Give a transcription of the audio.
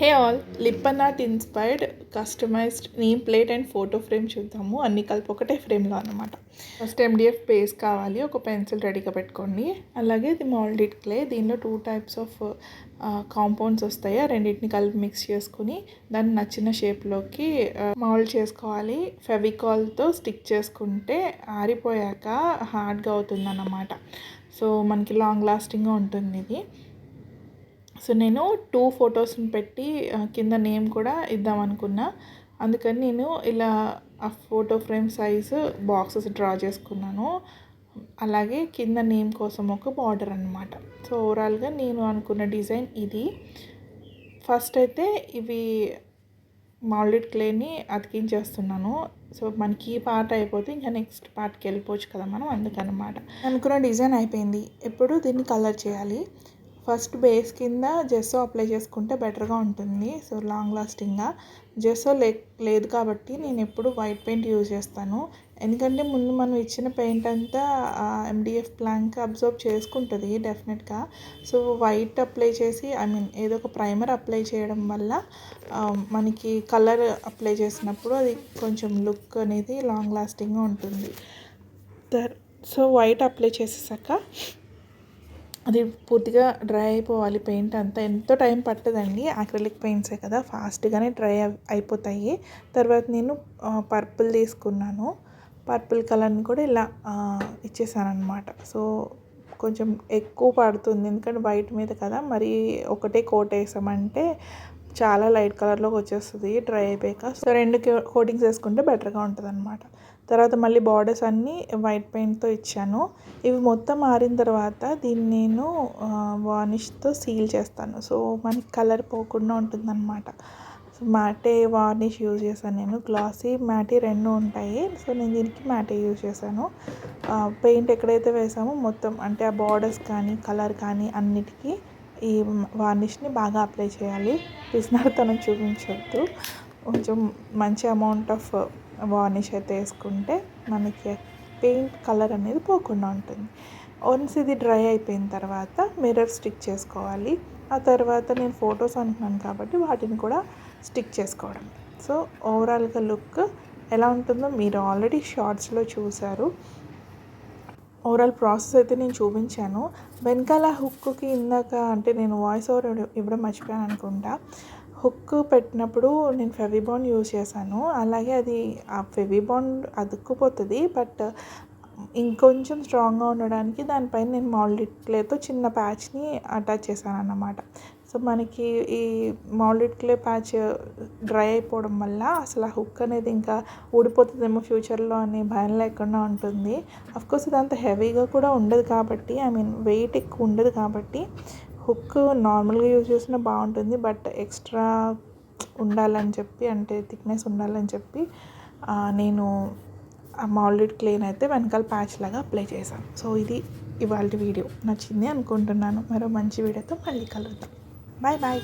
Hey all Lippan art inspired customized name plate and photo frame చూద్దాము. అన్ని కలిపి ఒకటే ఫ్రేమ్లో అనమాట ఫస్ట్ ఎండిఎఫ్ పేస్ కావాలి ఒక పెన్సిల్ రెడీగా పెట్టుకోండి. అలాగే ఇది మాల్డిడ్ క్లే దీనిలో టూ టైప్స్ ఆఫ్ కాంపౌండ్స్ వస్తాయి. ఆ రెండింటిని కలిపి మిక్స్ చేసుకుని దాన్ని నచ్చిన షేప్లోకి మౌల్డ్ చేసుకోవాలి. ఫెవికాల్తో స్టిక్ చేసుకుంటే ఆరిపోయాక హార్డ్గా అవుతుందన్నమాట. సో మనకి లాంగ్ లాస్టింగ్గా ఉంటుంది ఇది సో నేను టూ ఫొటోస్ని పెట్టి కింద నేమ్ కూడా ఇద్దాం అనుకున్నా అందుకని నేను ఇలా ఆ photo frame size boxes draw చేసుకున్నాను. అలాగే కింద నేమ్ కోసం ఒక బార్డర్ అనమాట సో ఓవరాల్గా నేను అనుకున్న డిజైన్ ఇది. ఫస్ట్ అయితే ఇవి మాల్డెడ్ క్లేని అతికించేస్తున్నాను. సో మనకి ఈ పార్ట్ అయిపోతే ఇంకా నెక్స్ట్ పార్ట్కి వెళ్ళిపోవచ్చు కదా మనం అందుకనమాట. అనుకున్న డిజైన్ అయిపోయింది. ఇప్పుడు దీన్ని కలర్ చేయాలి. ఫస్ట్ బేస్ కింద జెస్సో అప్లై చేసుకుంటే బెటర్గా ఉంటుంది. So long లాస్టింగ్గా. జెస్సో లే లేదు కాబట్టి నేను ఎప్పుడు వైట్ పెయింట్ యూజ్ చేస్తాను. ఎందుకంటే ముందు మనం ఇచ్చిన పెయింట్ అంతా ఎండిఎఫ్ ప్లాంక్ అబ్జర్వ్ చేసుకుంటుంది డెఫినెట్గా. సో వైట్ అప్లై చేసి ఐ మీన్ ఏదో ఒక ప్రైమర్ అప్లై చేయడం వల్ల మనకి కలర్ అప్లై చేసినప్పుడు అది కొంచెం లుక్ అనేది లాంగ్ లాస్టింగ్గా ఉంటుంది. సో వైట్ అప్లై చేసేసాక అది పూర్తిగా డ్రై అయిపోవాలి పెయింట్ అంతా. ఎంతో టైం పట్టదండి. అక్రిలిక్ పెయింట్సే కదా. ఫాస్ట్గానే డ్రై అయిపోతాయి. తర్వాత నేను పర్పుల్ తీసుకున్నాను. పర్పుల్ కలర్ని కూడా ఇలా ఇచ్చేసాను అనమాట సో కొంచెం ఎక్కువ పడుతుంది. ఎందుకంటే వైట్ మీద కదా. మరి ఒకటే కోట్ వేసామంటే చాలా లైట్ కలర్లోకి వచ్చేస్తుంది డ్రై అయిపోయాక. సో రెండు కోటింగ్స్ వేసుకుంటే బెటర్గా ఉంటుంది అనమాట తర్వాత మళ్ళీ బార్డర్స్ అన్నీ వైట్ పెయింట్తో ఇచ్చాను. ఇవి మొత్తం ఆరిన తర్వాత దీన్ని నేను వార్నిష్తో సీల్ చేస్తాను. సో మనకి కలర్ పోకుండా ఉంటుందన్నమాట. మ్యాటే వార్నిష్ యూజ్ చేశాను నేను. గ్లాసీ మ్యాటీ రెండు ఉంటాయి. సో నేను దీనికి మ్యాటే యూజ్ చేశాను. పెయింట్ ఎక్కడైతే వేసామో మొత్తం అంటే ఆ బార్డర్స్ కానీ కలర్ కానీ అన్నిటికీ ఈ వార్నిష్ని బాగా అప్లై చేయాలి. పిసినారితనం చూపించొద్దు. కొంచెం మంచి అమౌంట్ ఆఫ్ వార్నిష్ అయితే వేసుకుంటే మనకి పెయింట్ కలర్ అనేది పోకుండా ఉంటుంది. వన్స్ ఇది డ్రై అయిపోయిన తర్వాత మిర్రర్ స్టిక్ చేసుకోవాలి. ఆ తర్వాత నేను ఫొటోస్ అంటున్నాను కాబట్టి వాటిని కూడా స్టిక్ చేసుకోవడం. సో ఓవరాల్గా లుక్ ఎలా ఉంటుందో మీరు ఆల్రెడీ షార్ట్స్లో చూసారు. ఓవరాల్ ప్రాసెస్ అయితే నేను చూపించాను. వెనకాల హుక్కి ఇందాక అంటే నేను వాయిస్ ఓవర్ ఇవ్వడం మర్చిపోయాను అనుకుంటా. హుక్ పెట్టినప్పుడు నేను ఫెవిబాండ్ యూజ్ చేశాను. అలాగే అది ఆ ఫెవిబాండ్ అతుక్కుపోతుంది బట్ ఇంకొంచెం స్ట్రాంగ్గా ఉండడానికి దానిపైన నేను మాల్డెడ్ క్లేతో చిన్న ప్యాచ్ని అటాచ్ చేశాను అన్నమాట సో మనకి ఈ మాల్డెడ్ క్లే ప్యాచ్ డ్రై అయిపోవడం వల్ల అసలు ఆ హుక్ అనేది ఇంకా ఊడిపోతుందేమో ఫ్యూచర్లో అనే భయం లేకుండా ఉంటుంది. కోర్స్ ఇదంత హెవీగా కూడా ఉండదు కాబట్టి ఐ మీన్ వెయిట్ ఎక్కువ ఉండదు కాబట్టి హుక్ నార్మల్గా యూజ్ చేసినా బాగుంటుంది. బట్ ఎక్స్ట్రా ఉండాలని చెప్పి అంటే థిక్నెస్ ఉండాలని చెప్పి నేను ఆ మాల్డెడ్ క్లేన్ అయితే వెనకాల ప్యాచ్ లాగా అప్లై చేశాను. సో ఇది ఇవాళ వీడియో. నచ్చింది అనుకుంటున్నాను. మరో మంచి వీడియోతో మళ్ళీ కలుద్దాం. Bye bye.